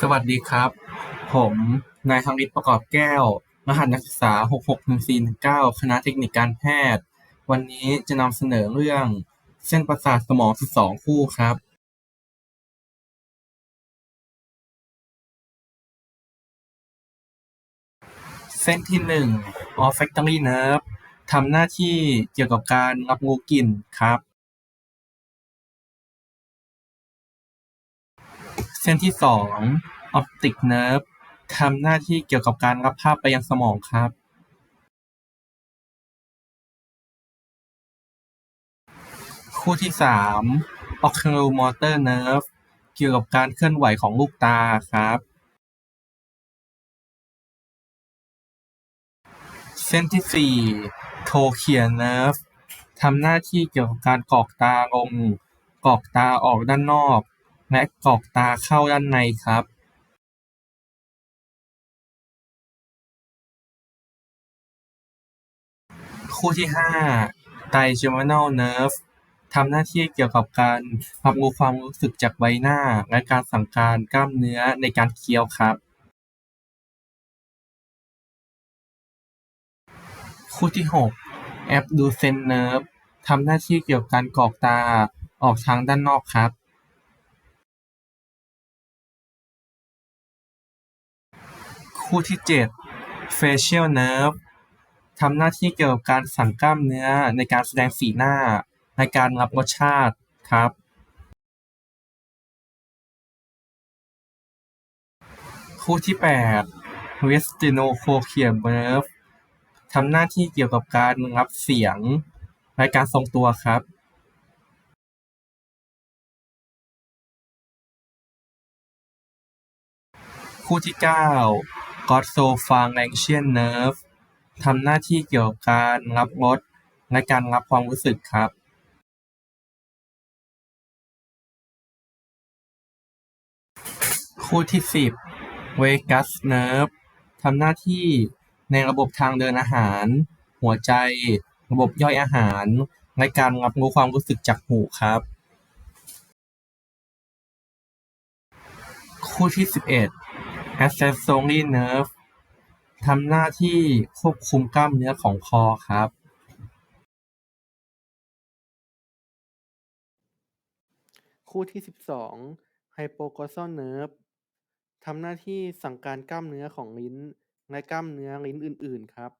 สวัสดีครับ ผมนายธำริศประกอบแก้ว รหัสนักศึกษา 661419 คณะเทคนิคการแพทย์ วันนี้จะนำเสนอเรื่องเส้นประสาทสมอง 12 คู่ครับ เส้นที่1 olfactory nerve ทำหน้าที่เกี่ยวกับการรับรู้กลิ่นครับ เส้นที่2 optic nerve ทำหน้าที่เกี่ยวกับการรับภาพไปยังสมองครับคู่ที่3 oculomotor nerve เกี่ยวกับการเคลื่อนไหวของลูกตาครับ เส้นที่4 trochlear nerve ทำหน้าที่เกี่ยวกับการกรอกตาลงกรอกตาออกด้านนอก และกรอกตาเข้าด้านในครับคู่ที่5 trigeminal nerve ทำหน้าที่เกี่ยวกับการรับรู้ความรู้สึกจากใบหน้า และการสั่งการกล้ามเนื้อในการเคี้ยวครับ คู่ที่6 abducens nerve ทำหน้าที่เกี่ยวกับการกรอกตาออกทางด้านนอกครับ คู่ที่7 facial nerve ทำหน้าที่เกี่ยวกับการสั่งกล้ามเนื้อในการแสดงสีหน้า ในการรับรสชาติครับ คู่ที่8 retinocochlear nerve ทำหน้าที่เกี่ยวกับการรับเสียงและการทรงตัวครับ คู่ที่ 9 glossopharyngeal nerve ทำหน้าที่เกี่ยวกับการรับรสและการรับความรู้สึกครับคู่ที่10 vagus nerve ทำหน้าที่ในระบบทางเดินอาหาร หัวใจ ระบบย่อยอาหารและการรับรู้ความรู้สึกจากหูครับ คู่ที่11 accessory nerve ทำหน้าที่ควบคุมกล้ามเนื้อของคอครับ คู่ที่ 12 hypoglossal nerve ทำหน้าที่สั่งการกล้ามเนื้อของลิ้น และกล้ามเนื้อลิ้นอื่น ๆ ครับ